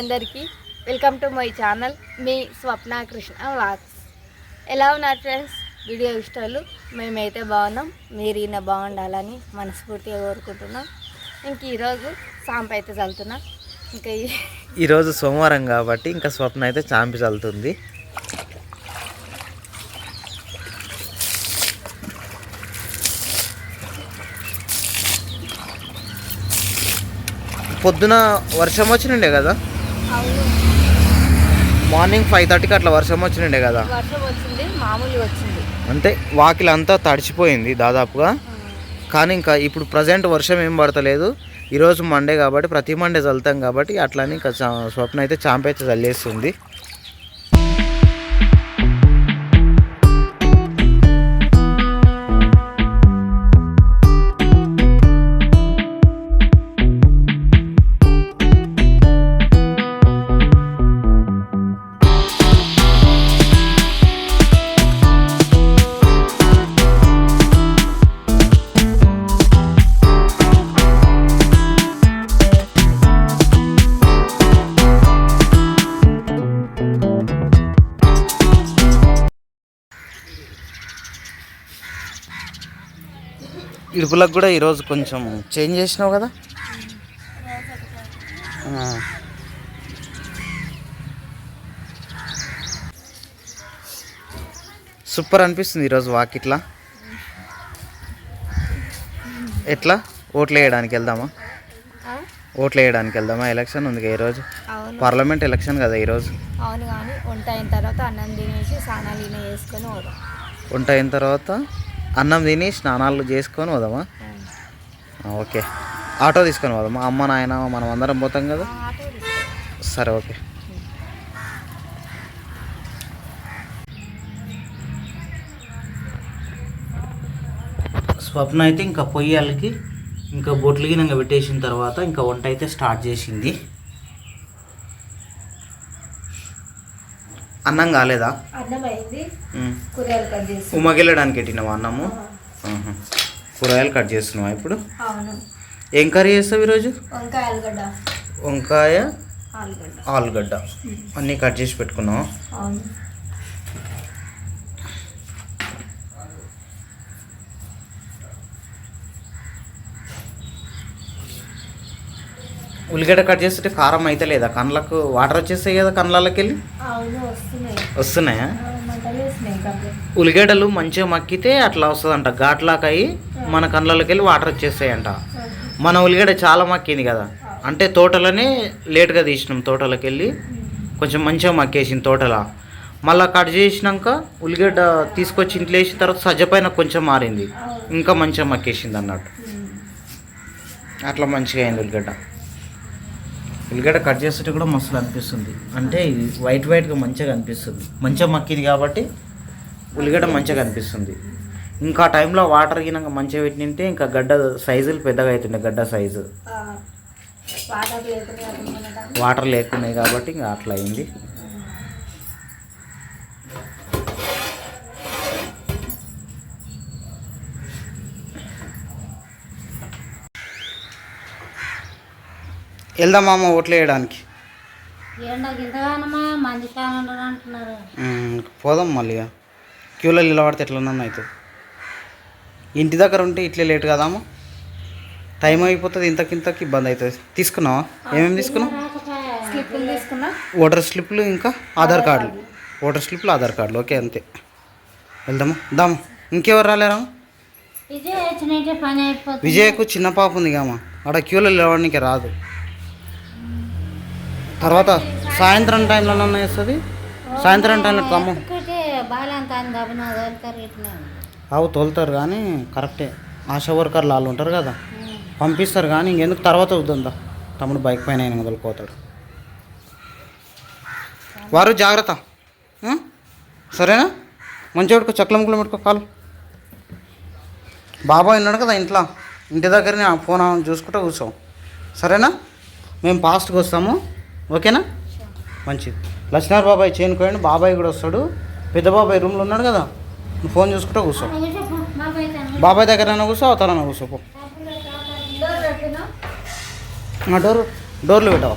అందరికీ welcome to my channel మీ Swapna Krishna vlogs. ఎలా ఉన్నారు ఫ్రెండ్స్? వీడియో ఇష్టాలు మేమైతే బాగున్నాం మీరు ఈయన బాగుండాలని మనస్ఫూర్తిగా కోరుకుంటున్నాం. ఇంక ఈరోజు సాంప్ అయితే చల్లుతున్నాం. ఇంకా ఈరోజు సోమవారం కాబట్టి ఇంకా స్వప్న అయితే చాంపి చల్లుతుంది. పొద్దున వర్షం వచ్చినుండే కదా? మార్నింగ్ ఫైవ్ థర్టీకి అట్లా వర్షం వచ్చినుండే కదా? వర్షం వచ్చింది మామూలు వచ్చింది. అంటే వాకిలంతా తడిచిపోయింది దాదాపుగా. కానీ ఇంకా ఇప్పుడు ప్రజెంట్ వర్షం ఏం పడతలేదు. ఈరోజు మండే కాబట్టి ప్రతి మండే చల్లుతాం కాబట్టి అట్లని ఇంకా స్వప్న అయితే చాంప అయితే చల్లేస్తుంది. ఇడుపులకు కూడా ఈరోజు కొంచెం చేంజ్ చేసినావు కదా. సూపర్ అనిపిస్తుంది ఈరోజు వాకిట్లా ఎట్లా? ఓట్లు వేయడానికి వెళ్దామా? ఓట్లు వేయడానికి వెళ్దామా? ఎలక్షన్ ఉంది కదా ఈరోజు. పార్లమెంట్ ఎలక్షన్ కదా ఈరోజు. అవును కానీ వంట అయిన తర్వాత అన్నం తినేసి స్నానాలు వేసుకొని వంట అయిన తర్వాత అన్నం తిని స్నానాలు చేసుకొని పోదామా? ఓకే. ఆటో తీసుకొని పోదామా? అమ్మ నాయన మనం అందరం పోతాం కదా. సరే ఓకే. స్వప్న అయితే ఇంకా పొయ్యాలకి ఇంకా బొట్లు గినంగా పెట్టేసిన తర్వాత ఇంకా వంట అయితే స్టార్ట్ చేసింది. అన్నం కాలేదా? అన్నం అయింది ఉమ్. కూరగాయలు కట్ చేసి. ఉమ్మగిల్లడానికి పెట్టినావా అన్నము. కూరగాయలు కట్ చేస్తున్నావా ఇప్పుడు? అవును. ఏం కర్రీ చేస్తావు ఈరోజు? వంకాయ ఆలుగడ్డ. వంకాయ ఆలుగడ్డ. ఆలుగడ్డ. అన్నీ కట్ చేసి పెట్టుకున్నావా? అవును. ఉల్లిగడ్డ కట్ చేస్తుంటే కారం అయితే లేదా? కళ్ళకు వాటర్ వచ్చేస్తాయి కదా కళ్ళకి వెళ్ళి వస్తున్నాయి. ఉల్లిగడ్డలు మంచిగా మక్కితే అట్లా వస్తుందంట. ఘాట్లాక అయ్యి మన కళ్ళకి వెళ్ళి వాటర్ వచ్చేస్తాయంట. మన ఉల్లిగడ్డ చాలా మక్కింది కదా. అంటే తోటలోనే లేట్గా తీసినాం తోటలోకి వెళ్ళి కొంచెం మంచిగా మక్కేసింది తోటల. మళ్ళీ కట్ చేసినాక ఉల్లిగడ్డ తీసుకొచ్చి ఇంట్లో వేసిన తర్వాత సజ్జ పైన కొంచెం మారింది. ఇంకా మంచిగా మక్కేసింది అన్నట్టు. అట్లా మంచిగా అయింది ఉల్లిగడ్డ. ఉల్లిగడ్డ కట్ చేస్తుంటే కూడా మస్తు అనిపిస్తుంది. అంటే ఇది వైట్ వైట్గా మంచిగా అనిపిస్తుంది. మంచిగా మక్కిది కాబట్టి ఉల్లిగడ్డ మంచిగా కనిపిస్తుంది ఇంకా టైంలో వాటర్ గినంగా మంచిగా పెట్టింటే ఇంకా గడ్డ సైజులు పెద్దగా అవుతుండే గడ్డ సైజు? వాటర్ లేకున్నాయి కాబట్టి ఇంకా అట్లా అయింది. వెళ్దామా ఓట్లు వేయడానికి. పోదాం మళ్ళీ. క్యూలో నిలబడితే ఎట్లన్నా అవుతుంది. ఇంటి దగ్గర ఉంటే ఇట్లే లేట్ కదామా టైం అయిపోతుంది ఇంతకింతకి ఇబ్బంది అవుతుంది. తీసుకున్నావా? ఏమేమి తీసుకున్నావు? ఓటర్ స్లిప్లు ఇంకా ఆధార్ కార్డులు ఓటర్ స్లిప్లు ఆధార్ కార్డులు. ఓకే అంతే. వెళ్దామా? దామా. ఇంకెవరు రాలేరా? విజయకు చిన్న పాప ఉంది కామా ఆడ క్యూలో నిలబడడానికి రాదు. తర్వాత సాయంత్రం టైంలో వేస్తుంది. సాయంత్రం టైంలో తమ్ము అవు తోలుతారు కానీ కరెక్టే. ఆశా వర్కర్లు వాళ్ళు ఉంటారు కదా. పంపిస్తారు కానీ ఇంకెందుకు తర్వాత వద్దా తమ్ముడు బైక్ పైన ఆయన వదిలిపోతాడు వారు జాగ్రత్త? సరేనా? మంచిగా పెట్టుకో చక్లం ముక్కలు పెట్టుకో కాలు. బాబాయ్ ఉన్నాడు కదా ఇంట్లో. ఇంటి దగ్గరనే ఫోన్ చూసుకుంటూ కూర్చోం. సరేనా? మేము ఫాస్ట్గా వస్తాము. ఓకేనా? మంచిది. లక్ష్మణ్ బాబాయ్ చేయనుకోండి బాబాయ్ కూడా వస్తాడు. పెద్ద బాబాయ్ రూమ్లో ఉన్నాడు కదా. నువ్వు ఫోన్ చూసుకుంటూ కూర్చో. బాబాయ్ దగ్గర కూర్చో. అవతలన కూర్చోపో డోర్ డోర్లు పెట్టావు?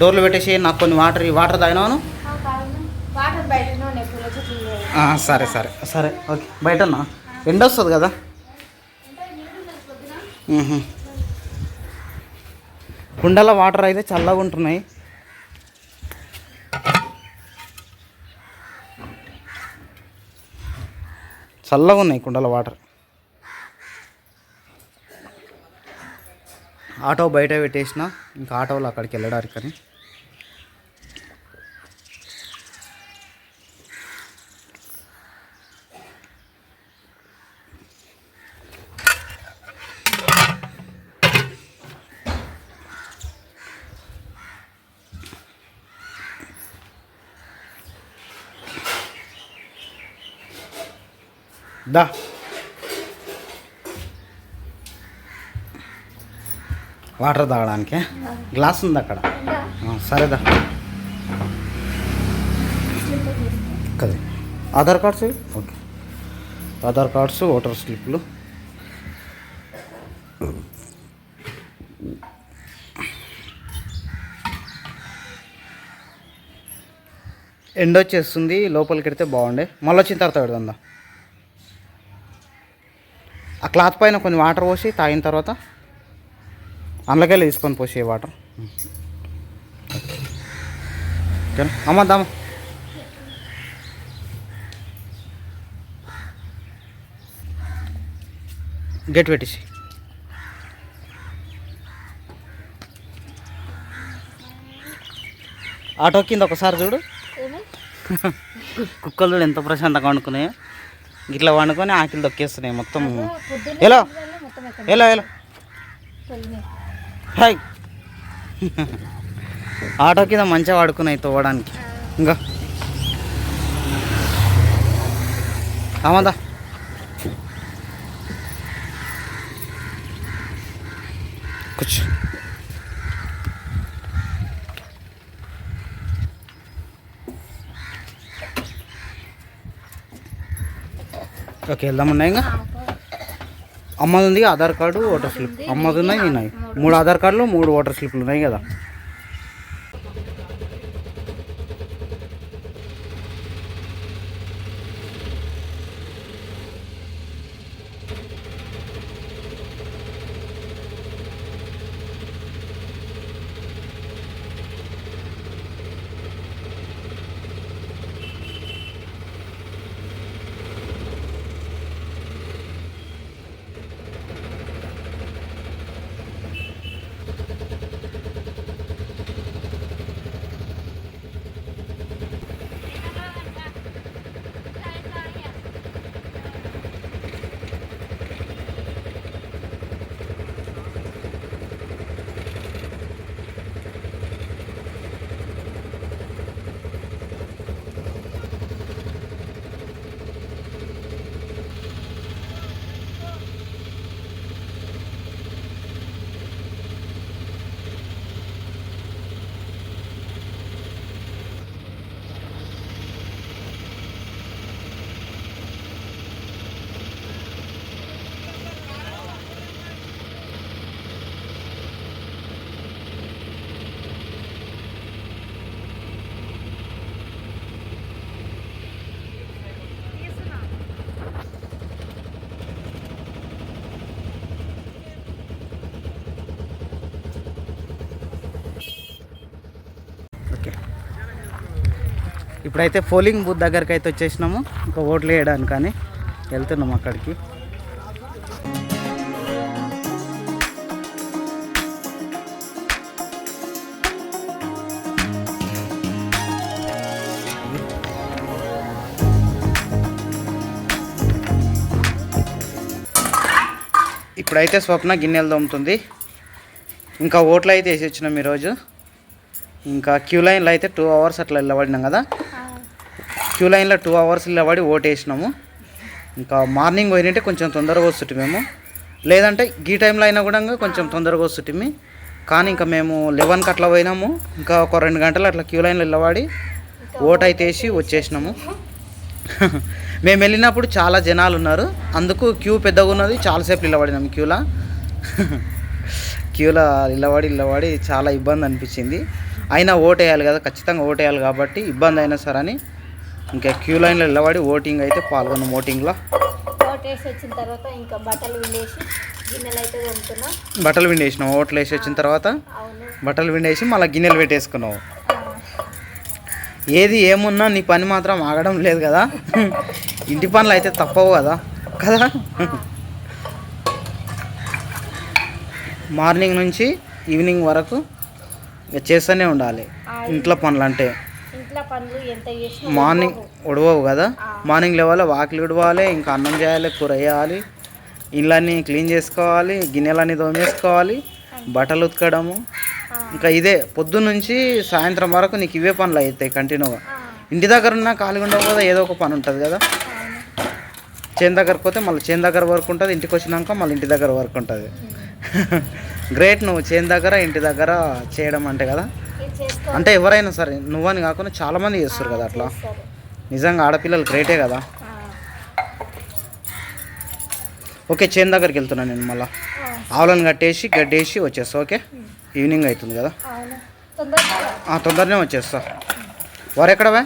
డోర్లు పెట్టేసి నాకు కొన్ని వాటర్ ఈ వాటర్ తాగినాను సరే సరే సరే. ఓకే. బయటనా ఎండ వస్తుంది కదా. కుండల వాటర్ అయితే చల్లగా ఉంటున్నాయి. చల్లగా ఉన్నాయి కుండల వాటర్. ఆటో బయట పెట్టేసిన ఇంకా ఆటోలో అక్కడికి వెళ్ళడానికి కానీ దా వాటర్ తాగడానికి గ్లాస్ ఉంది అక్కడ? సరేదా కదా Aadhaar cards? Okay Aadhaar cards voter స్లిప్లు ఎండ వచ్చేస్తుంది లోపలికి వెడితే బాగుండే. మళ్ళీ వచ్చిన తర్వాత పెడదా ఆ క్లాత్ పైన కొన్ని వాటర్ పోసి తాగిన తర్వాత అందులోకెళ్ళి తీసుకొని పోసి వాటర్. ఓకేనా అమ్మ దామ. గేట్ పెట్టేసి ఆటో కింద ఒకసారి చూడు. కుక్కలు ఎంత ప్రశాంతంగా వండుకున్నాయో. ఇట్లా వండుకొని ఆకిలు దొక్కేస్తున్నాయి మొత్తం. ఎలా? ఎలా ఎలా. హాయ్. ఆటో కింద మంచిగా వాడుకున్నాయి తోవడానికి. ఇంకా. అమ్మదా కూర్చో. ఓకే వెళ్దామన్నా ఇంకా? అమ్మది ఉంది ఆధార్ కార్డు ఓటర్ స్లిప్. అమ్మది ఉన్నాయి ఉన్నాయి. మూడు ఆధార్ కార్డులు మూడు ఓటర్ స్లిప్లు ఉన్నాయి కదా? ఇప్పుడైతే పోలింగ్ బూత్ దగ్గరికి అయితే వచ్చేసినాము. ఇంకా ఓట్లు వేయడానికి కానీ వెళ్తున్నాము అక్కడికి. ఇప్పుడైతే స్వప్న గిన్నెలు తోముతుంది. ఇంకా ఓట్లు అయితే వేసి వచ్చినాం ఈరోజు. ఇంకా క్యూ లైన్లో అయితే టూ అవర్స్ అట్లా వెళ్ళబడినాం కదా. క్యూ లైన్లో టూ అవర్స్ నిలబడి ఓటేసినాము. వేసినాము ఇంకా మార్నింగ్ పోయినంటే కొంచెం తొందరగా వస్తుంటే మేము. లేదంటే ఈ టైంలో అయినా కూడా కొంచెం తొందరగా వస్తుంటిమి కానీ ఇంకా మేము లెవెన్కి అట్లా పోయినాము. ఇంకా ఒక రెండు గంటలు అట్లా క్యూ లైన్లో నిలబడి ఓట్ అయితే వేసి వచ్చేసినాము. మేము వెళ్ళినప్పుడు చాలా జనాలు ఉన్నారు. అందుకు క్యూ పెద్దగా ఉన్నది. చాలాసేపు నిలబడినాము క్యూలా. క్యూలో నిలబడి నిలబడి చాలా ఇబ్బంది అనిపించింది. అయినా ఓటేయాలి వేయాలి కదా. ఖచ్చితంగా ఓటేయాలి కాబట్టి ఇబ్బంది అయినా సరే అని ఇంకా క్యూ లైన్లో ఇల్లవాడి ఓటింగ్ అయితే పాల్గొన్నాం ఓటింగ్లో. వచ్చిన తర్వాత ఇంకా బట్టలు విండేసి గిన్నెలు అయితే తోముతున్నాం. బట్టలు విండేసినాం. ఓట్లు వేసి వచ్చిన తర్వాత బట్టలు విండేసి మళ్ళీ గిన్నెలు పెట్టేసుకున్నావు ఏది ఏమున్నా నీ పని మాత్రం ఆగడం లేదు కదా. ఇంటి పనులు అయితే తప్పవు కదా. కదా? మార్నింగ్ నుంచి ఈవినింగ్ వరకు చేస్తూనే ఉండాలి. ఇంట్లో పనులు అంటే మార్నింగ్ ఉడవవు కదా? మార్నింగ్ లేవాలి వాకిలి ఉడవాలి ఇంకా అన్నం చేయాలి కూర వేయాలి ఇళ్ళన్నీ క్లీన్ చేసుకోవాలి గిన్నెలన్నీ తోమేసుకోవాలి బట్టలు ఉతకడము. ఇంకా ఇదే పొద్దున్న నుంచి సాయంత్రం వరకు నీకు ఇవే పనులు అవుతాయి కంటిన్యూగా ఇంటి దగ్గర ఉన్న ఖాళీగా ఉండవు కదా ఏదో ఒక పని ఉంటుంది కదా? చేను దగ్గరకు పోతే మళ్ళీ చేను దగ్గర వర్క్ ఉంటుంది ఇంటికి వచ్చినాక మళ్ళీ ఇంటి దగ్గర వర్క్ ఉంటుంది. గ్రేట్ నువ్వు చేను దగ్గర ఇంటి దగ్గర చేయడం అంటే కదా? అంటే ఎవరైనా సరే నువ్వని కాకుండా చాలా మంది చేస్తారు కదా అట్లా? నిజంగా ఆడపిల్లలు గ్రేటే కదా? ఓకే చేను దగ్గరికి వెళ్తున్నాను నేను మళ్ళీ. ఆవులను కట్టేసి గడ్డేసి వచ్చేస్తా ఓకే? ఈవినింగ్ అవుతుంది కదా? తొందరనే వచ్చేస్తా. వారు ఎక్కడవా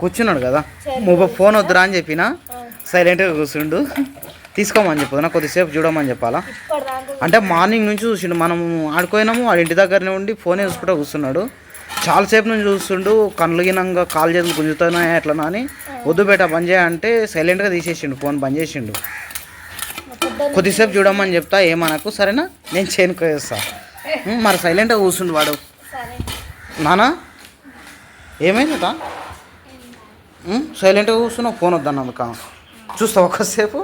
కూర్చున్నాడు కదా? మొబైల్ ఫోన్ వద్దురా అని చెప్పినా? సైలెంట్గా కూర్చుండు. తీసుకోమని చెప్పదు నాకు కొద్దిసేపు చూడమని చెప్పాలా? అంటే మార్నింగ్ నుంచి చూసిండు మనం ఆడుకోయినాము వాడి ఇంటి దగ్గరనే ఉండి ఫోనే చూసుకుంటూ కూర్చున్నాడు. చాలాసేపు నుంచి చూస్తుండు కళ్ళు గినంగా కాలు చేతులు గుంజుతున్నాయి ఎట్లనా అని. వద్దు బేట బంద్ చేయ అంటే సైలెంట్గా తీసేసిండు ఫోన్ బంద్ చేసిండు. కొద్దిసేపు చూడమని చెప్తా ఏమనకు సరేనా? నేను చేనుకో వేస్తా ఉం, మరి సైలెంట్గా కూర్చుండు వాడు. నానా? ఏమైందట సైలెంట్గా కూర్చున్నావు ఫోన్ వద్దన్నందుక చూస్తా ఒక్కసేపు?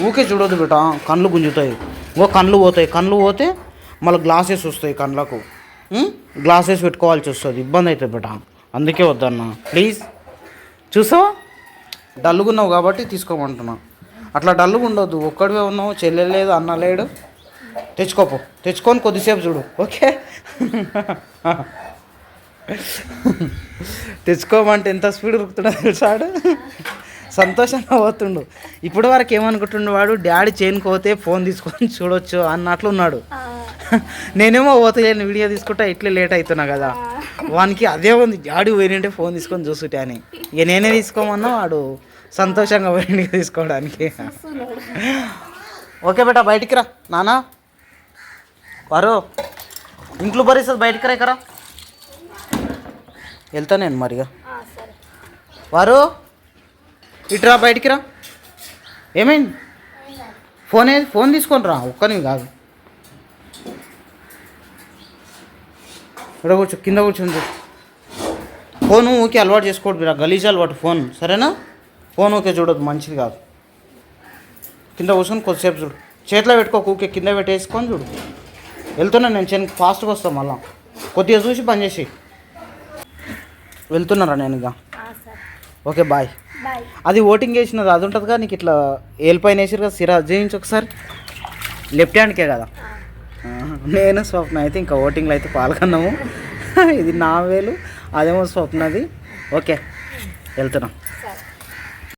ఊకే చూడొద్దు బిట కళ్ళు గుంజుతాయి. ఓ కళ్ళు పోతాయి. కళ్ళు పోతే మళ్ళీ గ్లాసెస్ వస్తాయి కళ్ళకు. గ్లాసెస్ పెట్టుకోవాల్సి వస్తుంది. ఇబ్బంది అవుతుంది బిట అందుకే వద్దన్నా. ప్లీజ్. చూసావా? డల్లుగున్నావు కాబట్టి తీసుకోమంటున్నా. అట్లా డల్లుగా ఉండొద్దు ఒక్కడివే ఉన్నావు. చెల్లె లేదు అన్న లేడు. తెచ్చుకోపో. తెచ్చుకొని కొద్దిసేపు చూడు. ఓకే? తెచ్చుకోమంటే ఎంత స్పీడ్ ఉరుకుతున్నా తెలుసాడు సంతోషంగా పోతుండు. ఇప్పటి వరకు ఏమనుకుంటుండు వాడు డాడీ చైన్కి పోతే ఫోన్ తీసుకొని చూడొచ్చు అన్నట్లు ఉన్నాడు. నేనేమో పోతలేను వీడియో తీసుకుంటా ఇట్లే లేట్ అవుతున్నా కదా. వానికి అదే ఉంది డాడీ పోయినంటే ఫోన్ తీసుకొని చూసుటే అని. ఇక నేనే తీసుకోమన్నా వాడు సంతోషంగా పోయింది తీసుకోవడానికి. ఓకే బేటా బయటికి రా. నానా? వారు. ఇంట్లో పరిస్థితి బయటికి రా ఇక్కడ వెళ్తా నేను మరిగా. వారు. ఇటురా బయటికి రా. ఏమైంది? ఫోన్ ఏది ఫోన్ తీసుకొని రా ఒక్కనివి కాదు. ఇక్కడ కూర్చో కింద కూర్చొని ఫోన్ ఊకే అలవాటు చేసుకోవద్దు మీరు గలీజ్ అలవాటు ఫోన్. సరేనా? ఫోన్ ఊకే చూడదు మంచిది కాదు. కింద కూర్చొని కొద్దిసేపు చూడు. చేతిలో పెట్టుకో ఊకే కింద పెట్టేసుకొని చూడు. వెళ్తున్నా నేను చిన్న ఫాస్ట్గా వస్తాను మళ్ళా. కొద్దిగా చూసి పని చేసి వెళ్తున్నారా నేను ఇక. Okay bye. అది ఓటింగ్ వేసినది అది ఉంటుంది కదా నీకు ఇట్లా ఏలిపైన వేసారు కదా సిరా చేయించి ఒకసారి. లెఫ్ట్ హ్యాండ్కే కదా. నేను స్వప్న అయితే ఇంకా ఓటింగ్లో అయితే పాల్గొన్నాము. ఇది నా వేలు అదేమో స్వప్నది. ఓకే వెళ్తున్నాం.